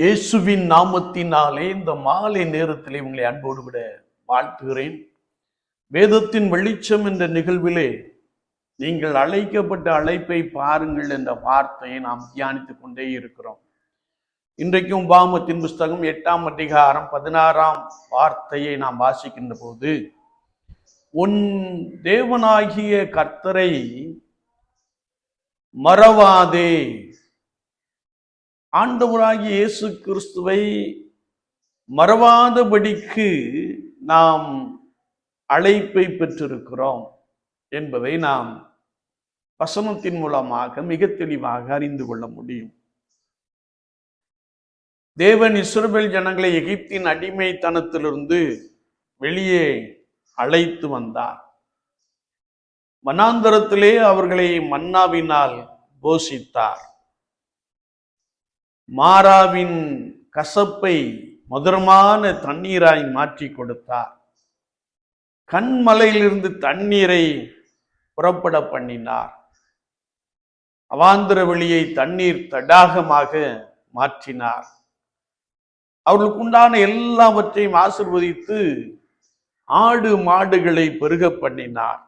இயேசுவின் நாமத்தினாலே இந்த மாலை நேரத்திலே உங்களை அன்போடு விட வாழ்த்துகிறேன். வேதத்தின் வெளிச்சம் என்ற நிகழ்விலே நீங்கள் அழைக்கப்பட்ட அழைப்பை பாருங்கள் என்ற வார்த்தையை நாம் தியானித்துக் கொண்டே இருக்கிறோம். இன்றைக்கும் பாமத்தின் புஸ்தகம் எட்டாம் அதிகாரம் பதினாறாம் வார்த்தையை நாம் வாசிக்கின்ற போது உன் தேவனாகிய கர்த்தரை மறவாதே ஆண்டவராகிய இயேசு கிறிஸ்துவை மறவாதபடிக்கு நாம் அழைப்பை பெற்றிருக்கிறோம் என்பதை நாம் வசனத்தின் மூலமாக மிக தெளிவாக அறிந்து கொள்ள முடியும். தேவன் இஸ்ரவேல் ஜனங்களை எகிப்தின் அடிமைத்தனத்திலிருந்து வெளியே அழைத்து வந்தார். வனாந்தரத்திலே அவர்களை மன்னாவினால் போஷித்தார். மாறாவின் கசப்பை மதுரமான தண்ணீராய் மாற்றி கொடுத்தார். கண்மலையிலிருந்து தண்ணீரை புறப்பட பண்ணினார். அவாந்திர வெளியை தண்ணீர் தடாகமாக மாற்றினார். அவர்களுக்கு உண்டான எல்லாவற்றையும் ஆசிர்வதித்து ஆடு மாடுகளை பெருக பண்ணினார்.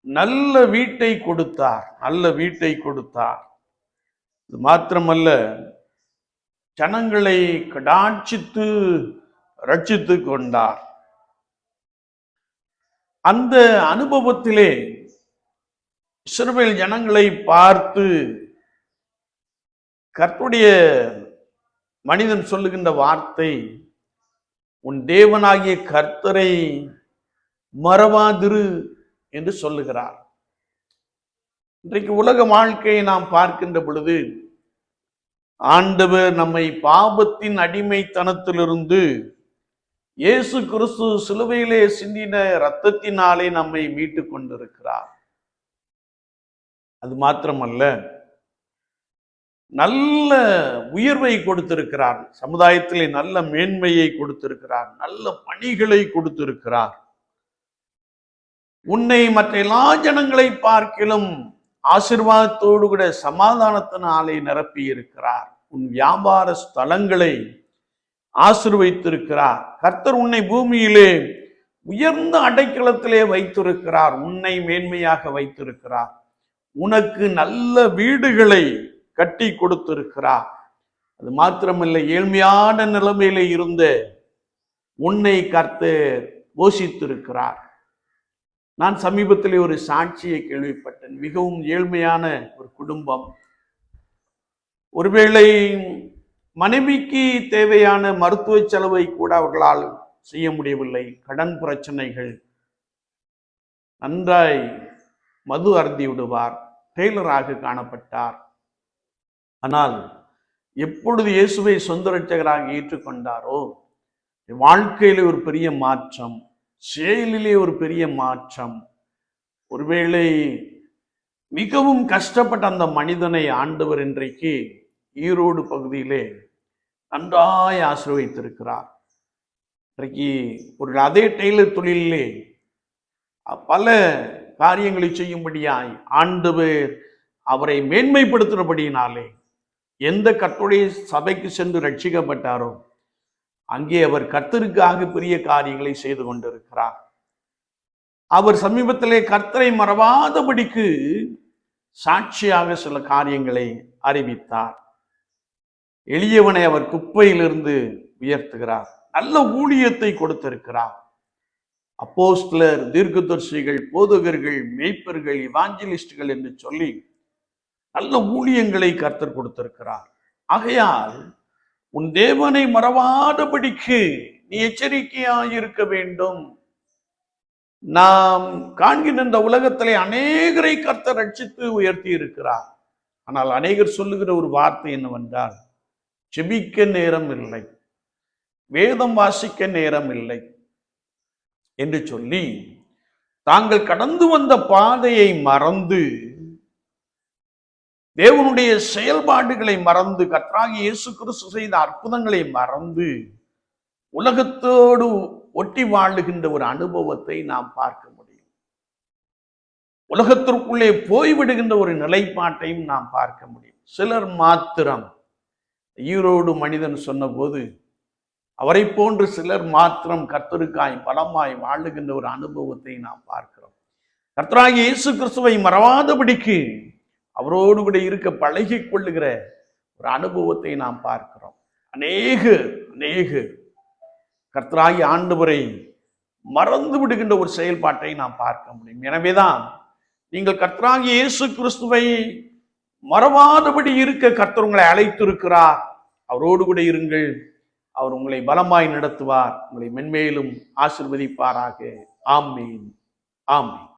நல்ல வீட்டை கொடுத்தார் நல்ல வீட்டை கொடுத்தார். இது மாத்திரமல்ல ஜனங்களை கடாட்சித்து ரட்சித்து கொண்டார். அந்த அனுபவத்திலே இஸ்ரவேல் ஜனங்களை பார்த்து கர்த்துடைய மனிதன் சொல்லுகின்ற வார்த்தை உன் தேவனாகிய கர்த்தரை மறவாதிரு என்று சொல்லுகிறார். இன்றைக்கு உலக வாழ்க்கையை நாம் பார்க்கின்ற பொழுது ஆண்டவர் நம்மை பாபத்தின் அடிமைத்தனத்திலிருந்து இயேசு கிறிஸ்து சிலுவையிலே சிந்தின இரத்தத்தினாலே நம்மை மீட்டு கொண்டிருக்கிறார். அது மாத்திரமல்ல நல்ல உயர்வை கொடுத்திருக்கிறார். சமுதாயத்திலே நல்ல மேன்மையை கொடுத்திருக்கிறார். நல்ல பணிகளை கொடுத்திருக்கிறார். உன்னை மற்ற எல்லா ஜனங்களை பார்க்கிலும் ஆசிர்வாதத்தோடு கூட சமாதானத்தினாலே நிரப்பி இருக்கிறார் உன் வியாபார ஸ்தலங்களை ஆசிர்வைத்திருக்கிறார். கர்த்தர் உன்னை பூமியிலே உயர்ந்த அடைக்கலத்திலே வைத்திருக்கிறார். உன்னை மேன்மையாக வைத்திருக்கிறார். உனக்கு நல்ல வீடுகளை கட்டி கொடுத்திருக்கிறார். அது மாத்திரமில்லை ஏழ்மையான நிலைமையில இருந்த உன்னை கர்த்தர் போஷித்திருக்கிறார். நான் சமீபத்திலே ஒரு சாட்சியை கேள்விப்பட்டேன். மிகவும் ஏழ்மையான ஒரு குடும்பம். ஒருவேளை மனைவிக்கு தேவையான மருத்துவ செலவை கூட அவர்களால் செய்ய முடியவில்லை. கடன் பிரச்சனைகள். நன்றாய் மது அருந்தி விடுவார். டெய்லராக காணப்பட்டார். ஆனால் எப்பொழுது இயேசுவை சொந்த ரட்சகராக ஏற்றுக்கொண்டாரோ? வாழ்க்கையில் ஒரு பெரிய மாற்றம். செயலிலே ஒரு பெரிய மாற்றம். ஒருவேளை மிகவும் கஷ்டப்பட்ட அந்த மனிதனை ஆண்டவர் இன்றைக்கு ஈரோடு பகுதியிலே நன்றாய் ஆசிர்வதித்திருக்கிறார். இன்றைக்கு ஒரு அதே டெய்லர் தொழிலிலே பல காரியங்களை செய்யும்படியாய் ஆண்டவர் அவரை மேன்மைப்படுத்துகிறபடியினாலே எந்த கட்டுடைய சபைக்கு சென்று ரட்சிக்கப்பட்டாரோ அங்கே அவர் கர்த்தருக்காக பெரிய காரியங்களை செய்து கொண்டிருக்கிறார். அவர் சமீபத்திலே கர்த்தரை மறவாதபடிக்கு சாட்சியாக சில காரியங்களை அறிவித்தார். எளியவனை அவர் குப்பையிலிருந்து உயர்த்துகிறார். நல்ல ஊழியத்தை கொடுத்திருக்கிறார். அப்போஸ்டலர் தீர்க்கதர்சிகள் போதகர்கள் மெய்ப்பர்கள் இவாஞ்சலிஸ்டுகள் என்று சொல்லி நல்ல ஊழியங்களை கர்த்தர் கொடுத்திருக்கிறார். ஆகையால் உன் தேவனை மறவாதபடிக்கு நீ எச்சரிக்கையாயிருக்க வேண்டும். நாம் காண்கின்ற இந்த உலகத்திலே அநேகரை கர்த்த ரட்சித்து உயர்த்தி இருக்கிறார் ஆனால் அநேகர் சொல்லுகிற ஒரு வார்த்தை என்னவென்றால் செபிக்க நேரம் இல்லை. வேதம் வாசிக்க நேரம் இல்லை என்று சொல்லி தாங்கள் கடந்து வந்த பாதையை மறந்து தேவனுடைய செயல்பாடுகளை மறந்து கர்த்தராகி இயேசு கிறிஸ்து செய்த அற்புதங்களை மறந்து உலகத்தோடு ஒட்டி வாழுகின்ற ஒரு அனுபவத்தை நாம் பார்க்க முடியும். உலகத்திற்குள்ளே போய்விடுகின்ற ஒரு நிலைப்பாட்டையும் நாம் பார்க்க முடியும். சிலர் மாத்திரம். ஈரோடு மனிதன் சொன்னபோது அவரை போன்று சிலர் மாத்திரம் கர்த்தருக்காய் பலமாய் வாழுகின்ற ஒரு அனுபவத்தை நாம் பார்க்கிறோம். கர்த்தராகி இயேசு கிறிஸ்துவை மறவாதபடிக்கு அவரோடு கூட இருக்க பழகி கொள்ளுகிற ஒரு அனுபவத்தை நாம் பார்க்கிறோம். அநேக அநேக கர்த்தராகி ஆண்டவரை மறந்து விடுகின்ற ஒரு செயல்பாட்டை நாம் பார்க்க முடியும். எனவேதான் நீங்கள் கர்த்தராகி இயேசு கிறிஸ்துவை மறவாதபடி இருக்க கர்த்தர் உங்களை அழைத்திருக்கிறார். அவரோடு கூட இருங்கள். அவர் உங்களை பலமாய் நடத்துவார். உங்களை மென்மேலும் ஆசிர்வதிப்பாராக. ஆமீன். ஆமீன்.